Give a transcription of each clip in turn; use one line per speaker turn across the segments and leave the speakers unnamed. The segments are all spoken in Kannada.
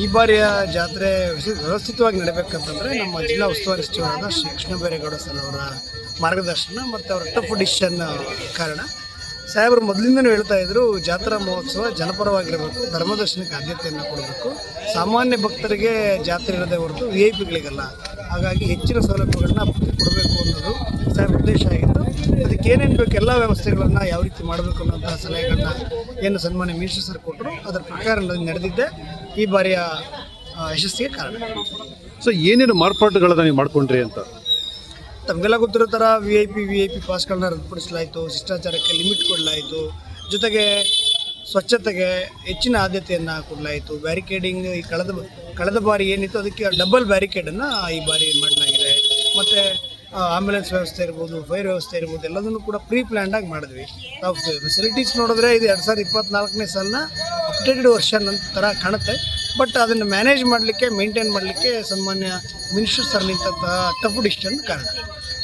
ಈ ಬಾರಿಯ ಜಾತ್ರೆ ವ್ಯವಸ್ಥಿ- ವ್ಯವಸ್ಥಿತವಾಗಿ ನಡೀಬೇಕಂತಂದರೆ ನಮ್ಮ ಜಿಲ್ಲಾ ಉಸ್ತುವಾರಿ ಸಚಿವರಾದ ಶ್ರೀ ಕೃಷ್ಣ ಬೈರೇಗೌಡ ಸರ್ ಅವರ ಮಾರ್ಗದರ್ಶನ ಮತ್ತು ಅವರ ಟಫ್ ಡಿಸಿಷನ್ ಕಾರಣ. ಸಾಹೇಬರು, ಮೊದಲಿಂದನೂ ಹೇಳ್ತಾ ಇದ್ರು, ಜಾತ್ರಾ ಮಹೋತ್ಸವ ಜನಪರವಾಗಿರಬೇಕು, ಧರ್ಮದರ್ಶನಕ್ಕೆ ಆದ್ಯತೆಯನ್ನು ಕೊಡಬೇಕು. ಸಾಮಾನ್ಯ ಭಕ್ತರಿಗೆ ಜಾತ್ರೆ ಇರೋದೇ ಹೊರತು ವಿ ಐ ಪಿಗಳಿಗಲ್ಲ ಹಾಗಾಗಿ ಹೆಚ್ಚಿನ ಸೌಲಭ್ಯಗಳನ್ನ ಕೊಡಬೇಕು ಅನ್ನೋದು ಸಾಹೇಬ್ ಉದ್ದೇಶ ಆಗಿತ್ತು. ಅದಕ್ಕೆ ಏನೇನು ಬೇಕು ಎಲ್ಲ ವ್ಯವಸ್ಥೆಗಳನ್ನು ಯಾವ ರೀತಿ ಮಾಡಬೇಕು ಅನ್ನೋಂಥ ಸಲಹೆಗಳನ್ನ ಏನು ಸನ್ಮಾನ್ಯ ಮಿನಿಸ್ಟರ್ ಸರ್ ಕೊಟ್ಟರು ಅದರ ಪ್ರಕಾರ ನಡೆದಿದ್ದೆ ಈ ಬಾರಿಯ ಯಶಸ್ಸಿಗೆ ಕಾರಣ.
ಸೊ ಏನೇನು ಮಾರ್ಪಾಟುಗಳನ್ನು ನೀವು ಮಾಡ್ಕೊಂಡ್ರಿ ಅಂತ?
ತಮಗೆಲ್ಲ ಗೊತ್ತಿರೋ ಥರ V I P V I P ಪಾಸ್ಗಳನ್ನ ರದ್ದುಪಡಿಸಲಾಯಿತು ಶಿಷ್ಟಾಚಾರಕ್ಕೆ ಲಿಮಿಟ್ ಕೊಡಲಾಯಿತು. ಜೊತೆಗೆ ಸ್ವಚ್ಛತೆಗೆ ಹೆಚ್ಚಿನ ಆದ್ಯತೆಯನ್ನು ಕೊಡಲಾಯಿತು. ಬ್ಯಾರಿಕೇಡಿಂಗ್ ಈ ಕಳೆದ ಕಳೆದ ಬಾರಿ ಏನಿತ್ತು ಅದಕ್ಕೆ ಡಬಲ್ ಬ್ಯಾರಿಕೇಡನ್ನು ಈ ಬಾರಿ ಮಾಡಲಾಗಿದೆ. ಮತ್ತು ಆಂಬ್ಯುಲೆನ್ಸ್ ವ್ಯವಸ್ಥೆ ಇರ್ಬೋದು ಫೈರ್ ವ್ಯವಸ್ಥೆ ಇರ್ಬೋದು ಎಲ್ಲದನ್ನು ಕೂಡ ಪ್ರೀ ಪ್ಲ್ಯಾಂಡಾಗಿ ಮಾಡಿದ್ವಿ. ನಾವು ಫೆಸಿಲಿಟೀಸ್ ನೋಡಿದ್ರೆ ಇದು ಎರಡು ಸಾವಿರದ ಇಪ್ಪತ್ತ್ನಾಲ್ಕನೇ ಸಾಲಿನ ಅಪ್ಡೇಟೆಡ್ ವರ್ಷನ್ ನಂತರ ಕಾಣುತ್ತೆ. ಬಟ್ ಅದನ್ನು ಮ್ಯಾನೇಜ್ ಮಾಡಲಿಕ್ಕೆ ಮೇಂಟೈನ್ ಮಾಡಲಿಕ್ಕೆ ಸನ್ಮಾನ್ಯ ಮಿನಿಸ್ಟರ್ ಸರ್ ನಿಂತಹ ಟಫ್ ಡಿಸಿಷನ್ ಕಾರಣ.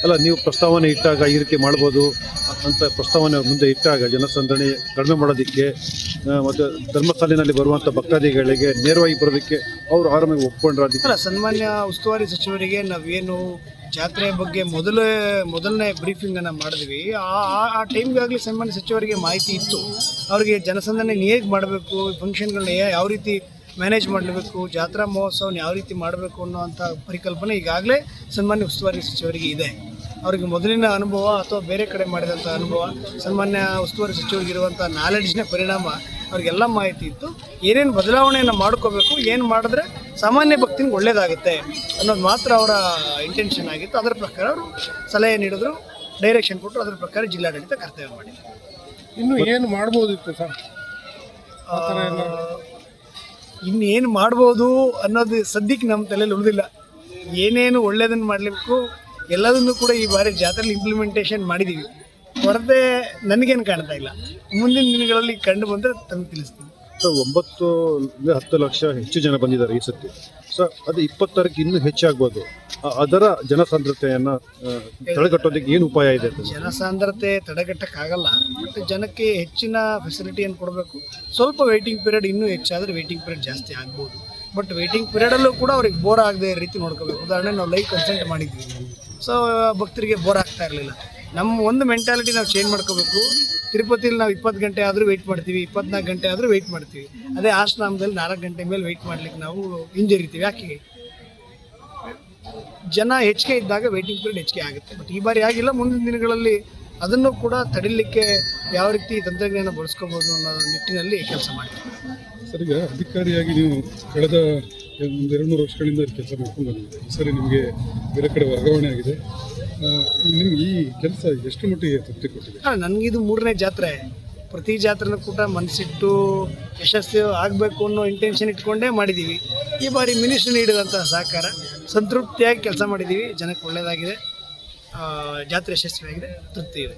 ಅಲ್ಲ ನೀವು ಪ್ರಸ್ತಾವನೆ ಇಟ್ಟಾಗ ಈ ರೀತಿ ಮಾಡ್ಬೋದು. ಅಂತ ಪ್ರಸ್ತಾವನೆ ಮುಂದೆ ಇಟ್ಟಾಗ ಜನಸಂದಣಿ ಕಡಿಮೆ ಮಾಡೋದಕ್ಕೆ ಮತ್ತು ಧರ್ಮಸ್ಥಾಲಿನಲ್ಲಿ ಬರುವಂಥ ಭಕ್ತಾದಿಗಳಿಗೆ ನೇರವಾಗಿ ಬರೋದಕ್ಕೆ ಅವರು ಆರಾಮಾಗಿ ಒಪ್ಕೊಂಡ್ರೆ ಅದಕ್ಕೆ
ಅಲ್ಲ ಸನ್ಮಾನ್ಯ ಉಸ್ತುವಾರಿ ಸಚಿವರಿಗೆ ನಾವೇನು ಜಾತ್ರೆ ಬಗ್ಗೆ ಮೊದಲೇ, ಮೊದಲನೇ ಬ್ರೀಫಿಂಗನ್ನು ಮಾಡಿದ್ವಿ. ಆ, ಆ- ಟೈಮ್ಗಾಗಲಿ ಸನ್ಮಾನ್ಯ ಸಚಿವರಿಗೆ ಮಾಹಿತಿ ಇತ್ತು. ಅವರಿಗೆ ಜನಸಂದಣಿ ಹೇಗೆ ಮಾಡಬೇಕು ಫಂಕ್ಷನ್ಗಳನ್ನ ಯಾವ ರೀತಿ ಮ್ಯಾನೇಜ್ ಮಾಡಬೇಕು, ಜಾತ್ರಾ ಮಹೋತ್ಸವನ ಯಾವ ರೀತಿ ಮಾಡಬೇಕು ಅನ್ನೋವಂಥ ಪರಿಕಲ್ಪನೆ ಈಗಾಗಲೇ ಸನ್ಮಾನ್ಯ ಉಸ್ತುವಾರಿ ಸಚಿವರಿಗೆ ಇದೆ. ಅವರಿಗೆ ಮೊದಲಿನ ಅನುಭವ ಅಥವಾ ಬೇರೆ ಕಡೆ ಮಾಡಿದಂಥ ಅನುಭವ, ಸನ್ಮಾನ್ಯ ಉಸ್ತುವಾರಿ ಸಚಿವರಿಗಿರುವಂಥ ನಾಲೆಡ್ಜ್ನ ಪರಿಣಾಮ ಅವ್ರಿಗೆಲ್ಲ ಮಾಹಿತಿ ಇತ್ತು. ಏನೇನು ಬದಲಾವಣೆಯನ್ನು ಮಾಡ್ಕೋಬೇಕು ಏನು ಮಾಡಿದ್ರೆ ಸಾಮಾನ್ಯ ಭಕ್ತಿನಿಗೆ ಒಳ್ಳೇದಾಗುತ್ತೆ ಅನ್ನೋದು ಮಾತ್ರ ಅವರ ಇಂಟೆನ್ಷನ್ ಆಗಿತ್ತು. ಅದರ ಪ್ರಕಾರ ಅವರು ಸಲಹೆ ನೀಡಿದ್ರು ಡೈರೆಕ್ಷನ್ ಕೊಟ್ಟರು ಅದರ ಪ್ರಕಾರ ಜಿಲ್ಲಾಡಳಿತ ಕರ್ತವ್ಯ ಮಾಡಿ
ಇನ್ನು ಏನು ಮಾಡ್ಬೋದಿತ್ತು ಸರ್?
ಇನ್ನೇನು ಮಾಡ್ಬೋದು ಅನ್ನೋದು ಸದ್ಯಕ್ಕೆ ನಮ್ಮ ತಲೆಯಲ್ಲಿ ಉಳಿದಿಲ್ಲ. ಏನೇನು ಒಳ್ಳೇದನ್ನು ಮಾಡಲಿಕ್ಕೂ ಎಲ್ಲದನ್ನು ಕೂಡ ಈ ಬಾರಿ ಜಾತ್ರೆಯಲ್ಲಿ ಇಂಪ್ಲಿಮೆಂಟೇಷನ್ ಮಾಡಿದ್ದೀವಿ ಹೊರತೆ ನನಗೇನು ಕಾಣ್ತಾ ಇಲ್ಲ. ಮುಂದಿನ ದಿನಗಳಲ್ಲಿ ಕಂಡು ಬಂದರೆ ತಮಗೆ ತಿಳಿಸ್ತೀನಿ.
ಸೊ ಒಂಬತ್ತು ಹತ್ತು ಲಕ್ಷ ಹೆಚ್ಚು ಜನ ಬಂದಿದ್ದಾರೆ ಈ ಸತಿ. ಸೊ ಅದು ಇಪ್ಪತ್ತರಕ್ಕೆ ಇನ್ನೂ ಹೆಚ್ಚಾಗ್ಬೋದು. ಅದರ ಜನಸಾಂದ್ರತೆಯನ್ನು ತಡೆಗಟ್ಟೋದಕ್ಕೆ ಏನು ಉಪಾಯ ಇದೆ ಅಂತ.
ಜನಸಾಂದ್ರತೆ ತಡೆಗಟ್ಟಕ್ಕಾಗಲ್ಲ. ಬಟ್ ಜನಕ್ಕೆ ಹೆಚ್ಚಿನ ಫೆಸಿಲಿಟಿಯನ್ನು ಕೊಡಬೇಕು. ಸ್ವಲ್ಪ ವೆಯ್ಟಿಂಗ್ ಪೀರಿಯಡ್ ಇನ್ನೂ ಹೆಚ್ಚಾದರೆ ವೆಯ್ಟಿಂಗ್ ಪೀರಿಯಡ್ ಜಾಸ್ತಿ ಆಗ್ಬೋದು. ಬಟ್ ವೆಯ್ಟಿಂಗ್ ಪೀರಿಯಡಲ್ಲೂ ಕೂಡ ಅವ್ರಿಗೆ ಬೋರ್ ಆಗದೆ ರೀತಿ ನೋಡ್ಕೋಬೇಕು. ಉದಾಹರಣೆ ನಾವು ಲೈಕ್ ಕನ್ಸಲ್ಟ್ ಮಾಡಿದ್ವಿ ಸೊ ಭಕ್ತರಿಗೆ ಬೋರ್ ಆಗ್ತಾ ಇರಲಿಲ್ಲ. ನಮ್ಮ ಒಂದು ಮೆಂಟಾಲಿಟಿ ನಾವು ಚೇಂಜ್ ಮಾಡ್ಕೋಬೇಕು. ತಿರುಪತಿಲಿ ನಾವು ಇಪ್ಪತ್ತು ಗಂಟೆ ಆದರೂ ವೆಯ್ಟ್ ಮಾಡ್ತೀವಿ, ಇಪ್ಪತ್ನಾಲ್ಕು ಗಂಟೆ ಆದರೂ ವೆಯ್ಟ್ ಮಾಡ್ತೀವಿ. ಅದೇ ಆಶ್ರಮದಲ್ಲಿ ನಾಲ್ಕು ಗಂಟೆ ಮೇಲೆ ವೆಯ್ಟ್ ಮಾಡ್ಲಿಕ್ಕೆ ನಾವು ಹಿಂಜರಿತೀವಿ. ಯಾಕೆ? ಜನ ಹೆಚ್ಚಿಗೆ ಇದ್ದಾಗ ವೆಯ್ಟಿಂಗ್ ಪೀರಿಯಡ್ ಹೆಚ್ಚಿಗೆ ಆಗುತ್ತೆ. ಬಟ್ ಈ ಬಾರಿ ಆಗಿಲ್ಲ, ಮುಂದಿನ ದಿನಗಳಲ್ಲಿ ಅದನ್ನು ಕೂಡ ತಡಿಲಿಕ್ಕೆ ಯಾವ ರೀತಿ ತಂತ್ರಜ್ಞಾನ ಬಳಸ್ಕೋಬೋದು ಅನ್ನೋ ನಿಟ್ಟಿನಲ್ಲಿ ಕೆಲಸ ಮಾಡ್ತೀವಿ.
ಸರ್, ಈಗ ಅಧಿಕಾರಿಯಾಗಿ ನೀವು ಕಳೆದ ಒಂದು ಎರಡು ಮೂರು ವರ್ಷಗಳಿಂದ ಕೆಲಸ ಮಾಡ್ಕೊಂಡು ಬಂದಿದ್ದೀರಿ. ಸರಿ ನಿಮಗೆ ಬೇರೆ ಕಡೆ ವರ್ಗಾವಣೆ ಆಗಿದೆ. ನಿಮ್ಗೆ ಈ ಕೆಲಸ ಎಷ್ಟು ಮಟ್ಟಿಗೆ ತೃಪ್ತಿ ಕೊಟ್ಟಿದೆ?
ನನಗಿದು ಮೂರನೇ ಜಾತ್ರೆ. ಪ್ರತಿ ಜಾತ್ರೆನೂ ಕೂಡ ಮನಸ್ಸಿಟ್ಟು ಯಶಸ್ಸು ಆಗಬೇಕು ಅನ್ನೋ ಇಂಟೆನ್ಷನ್ ಇಟ್ಕೊಂಡೇ ಮಾಡಿದ್ದೀವಿ ಈ ಬಾರಿ ಮಿನಿಸ್ಟ್ರಿ ನೀಡಿದಂತಹ ಸಹಕಾರ ಸಂತೃಪ್ತಿಯಾಗಿ ಕೆಲಸ ಮಾಡಿದ್ದೀವಿ ಜನಕ್ಕೆ ಒಳ್ಳೆಯದಾಗಿದೆ ಜಾತ್ರೆ ಯಶಸ್ವಿಯಾಗಿದೆ. ತೃಪ್ತಿ ಇದೆ.